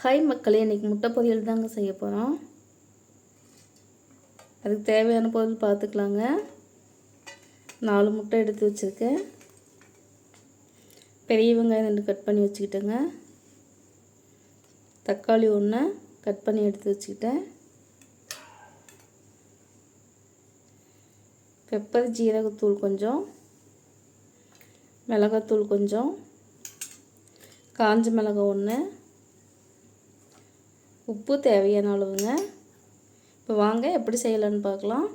Hi மக்களே இன்றைக்கி முட்டை பொரியல் தாங்க செய்ய போகிறோம் அதுக்கு தேவையான பொருள் பார்த்துக்கலாங்க நாலு முட்டை எடுத்து வச்சுருக்கேன். பெரிய வெங்காயம் ரெண்டு கட் பண்ணி வச்சுக்கிட்டேங்க. தக்காளி ஒன்று கட் பண்ணி எடுத்து வச்சுக்கிட்டேன். பெப்பர் ஜீரகத்தூள் கொஞ்சம் மிளகாத்தூள் கொஞ்சம் காஞ்ச மிளகாய் ஒன்று உப்பு தேவையான அளவுங்க. இப்போ வாங்க எப்படி செய்யலான்னு பார்க்கலாம்.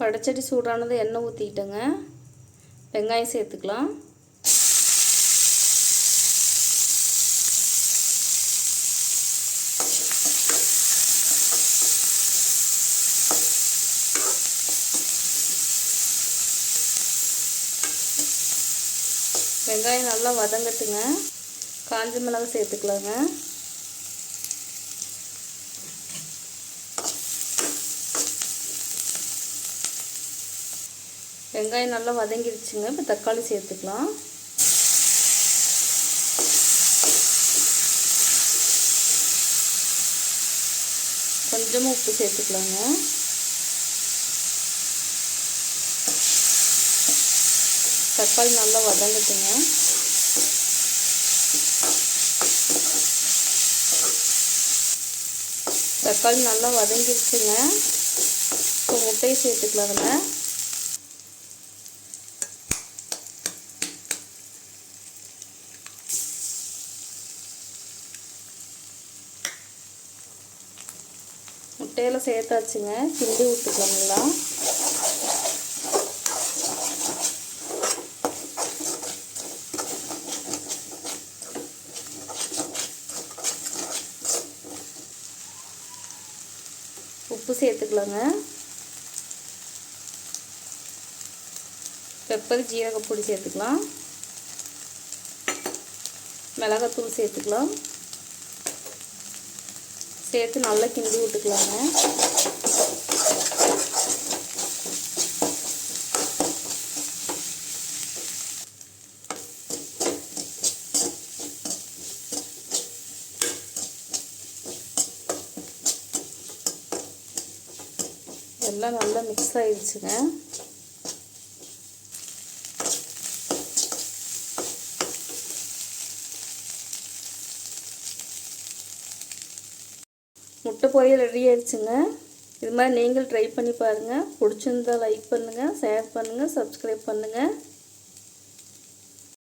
வடச்சட்டி சூடானது எண்ணெய் ஊற்றிக்கிட்டேங்க வெங்காயம் சேர்த்துக்கலாம். வெங்காயம் நல்லா வதங்கட்டுங்க. காஞ்ச மிளகு சேர்த்துக்கலாங்க. வெங்காயம் நல்லா வதங்கிடுச்சுங்க. இப்போ தக்காளி சேர்த்துக்கலாம். கொஞ்சமாக உப்பு சேர்த்துக்கலாங்க. தக்காளி நல்லா வதங்கட்டுங்க. தக்காளி நல்லா வதங்கிருச்சுங்க. இப்போ முட்டையை சேர்த்துக்கலாம் அதில். முட்டையில் சேர்த்தாச்சுங்க. கிண்டி விட்டுக்கலாம் உப்பு சேர்த்துக்கலாங்க. பெப்பர் ஜீரகப்பொடி சேர்த்துக்கலாம். மிளகாத்தூள் சேர்த்துக்கலாம். சேர்த்து நல்லா கிண்டி விட்டுக்கலாங்க. எல்லாம் நல்லா மிக்ஸ் ஆயிடுச்சுங்க. முட்டை பொரியல் ரெடி ஆயிடுச்சுங்க. இது மாதிரி நீங்கள் ட்ரை பண்ணி பாருங்கள் பிடிச்சிருந்தா லைக் பண்ணுங்கள் ஷேர் பண்ணுங்கள் சப்ஸ்கிரைப் பண்ணுங்கள்